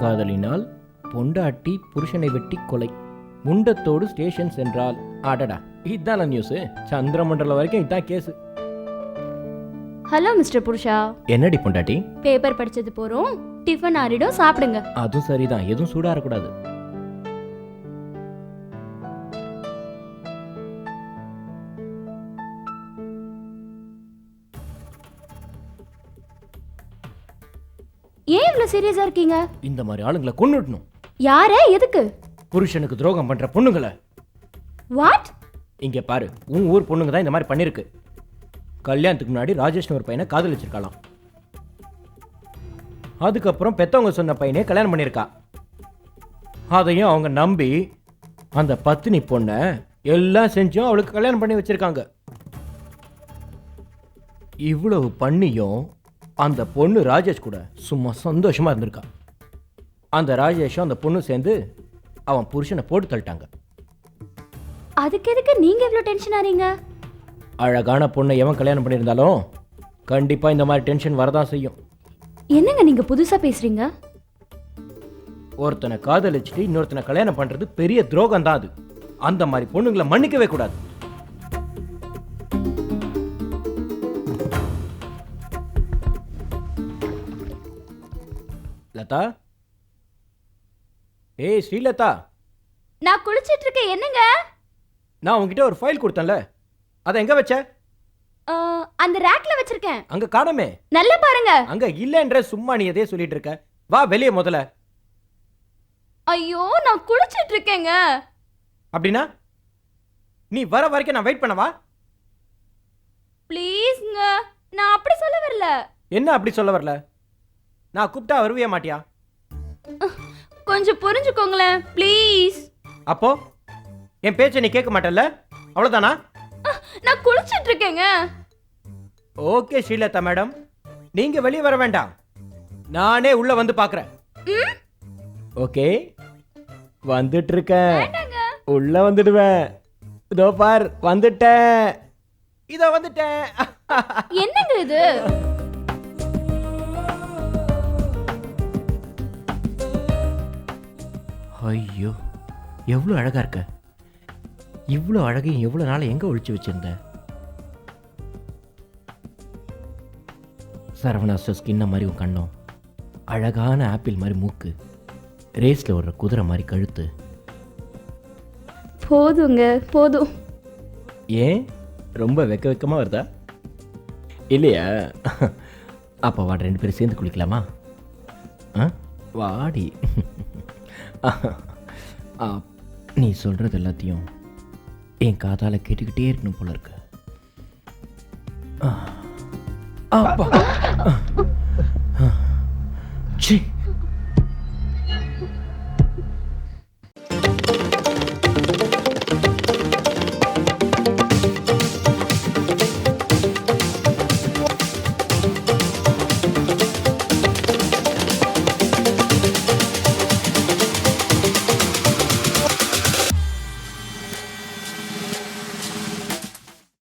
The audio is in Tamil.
காதலினால் பொண்டாட்டி புருஷனை வெட்டி கொலை. முண்டத்தோடு ஸ்டேஷன் சென்றால். அடடா இதுதான் நியூஸு சந்திரமண்டலம் வரைக்கும் இதான் கேஸு ஹலோ மிஸ்டர் புருஷா என்னடி பொண்டாட்டி? பேப்பர் படிச்சது போறோம். டிஃபன் ஆறிடும் சாப்பிடுங்க. அதுவும் சரிதான். எதுவும் சூடாக இருக்கக்கூடாது ஏன் இவ்வளவு சீரியஸா இருக்கீங்க? இந்த மாதிரி ஆளுங்களை கொன்னுடணும். யார? எதுக்கு? புருஷனுக்கு துரோகம் பண்ற பொண்ணுங்களை. வாட் இங்க பாரு உன் ஊர் பொண்ணுங்க தான் இந்த மாதிரி பண்ணிருக்கு. கல்யாணத்துக்கு முன்னாடி ராஜேஷ்னு ஒரு பையனை காதலிச்சிருக்கலாம் அதுக்கப்புறம் பெத்தவங்க சொன்ன பையனே கல்யாணம் பண்ணியிருக்கா. அதையும் அவங்க நம்பி அந்த பத்தினி பொண்ணை எல்லாம் செஞ்சும் அவளுக்கு கல்யாணம் பண்ணி வச்சிருக்காங்க. இவ்வளவு பண்ணியும் அந்த பொண்ணு ராஜேஷ் கூட சும்மா சந்தோஷமா இருந்திருக்கா. அந்த ராஜேஷும் அந்த பொண்ணும் சேர்ந்து அவன் புருஷனை போட்டு தள்ளிட்டாங்க. அதுக்கு எதுக்கு நீங்க இவ்வளவு டென்ஷன் ஆறீங்க? அழகான பொண்ணை எவன் கல்யாணம் பண்ணியிருந்தாலும் கண்டிப்பாக இந்த மாதிரி டென்ஷன் வரதான் செய்யும். என்னங்க நீங்க புதுசா பேசுறீங்க? ஒருத்தனை காதலிச்சுட்டு இன்னொருத்தனை கல்யாணம் பண்ணுறது பெரிய துரோகம் தான் அது. அந்த மாதிரி பொண்ணுங்களை மன்னிக்கவே கூடாது. லதா? ஏய் ஸ்ரீலதா. நான் குளிச்சிட்டு இருக்கேன் என்னங்க? நான் உங்ககிட்ட ஒரு ஃபைல் கொடுத்தேன்ல. அதை எங்கே வச்ச? அந்த ரேக்ல வச்சிருக்கேன். அங்கே காணமே. நல்லா பாருங்க. அங்கே இல்லைன்ற சும்மா நீ எதே சொல்லிட்டு இருக்க வா வெளியே முதல்ல. ஐயோ நான் குளிச்சிட்டு இருக்கேங்க அப்படின்னா? நீ வர வரைக்கும் நான் வெயிட் பண்ணவா? ப்ளீஸ்ங்க நான் அப்படி சொல்ல வரல. என்ன அப்படி சொல்ல வரல? நான் கூப்பிட்டா வருவிய மாட்டியா? கொஞ்சம் புரிஞ்சுக்கோங்களேன் ப்ளீஸ் அப்போ என் பேச்சை நீ கேட்க மாட்டல்ல? அவ்வளோதானா நான் குளிச்சிட்டு இருக்கேங்க. Okay Srilatha madam. நீங்க வெளியே வர வேண்டாம். நானே உள்ள வந்து பார்க்கறேன் ம்? ஓகே. வந்துட்டு இருக்கேன் உள்ள வந்துடுவேன். இதோ பார் வந்துட்டேன். இதோ வந்துட்டேன். என்னங்க இது? ஐயோ எவ்வளோ அழகா இருக்க. இவ்வளோ அழகையும் எவ்வளோ நாள் எங்கே ஒழிச்சு வச்சிருந்த? சரவணாஸ்ட ஸ்கின்ன மாதிரி உன் கண்ணம் அழகான ஆப்பிள் மாதிரி மூக்கு ரேஸில் ஒரு குதிரை மாதிரி கழுத்து. போதுங்க போதும். ஏன்? ரொம்ப வெக்க வெக்கமாக வருதா? இல்லையா? அப்போ வாட ரெண்டு பேரும் சேர்ந்து குளிக்கலாமா? ஆ? வாடி. நீ சொல்கிறது எல்லாத்தையும் என் காதால் கேட்டுக்கிட்டே இருக்கணும் போல இருக்கு ஆ. அப்பா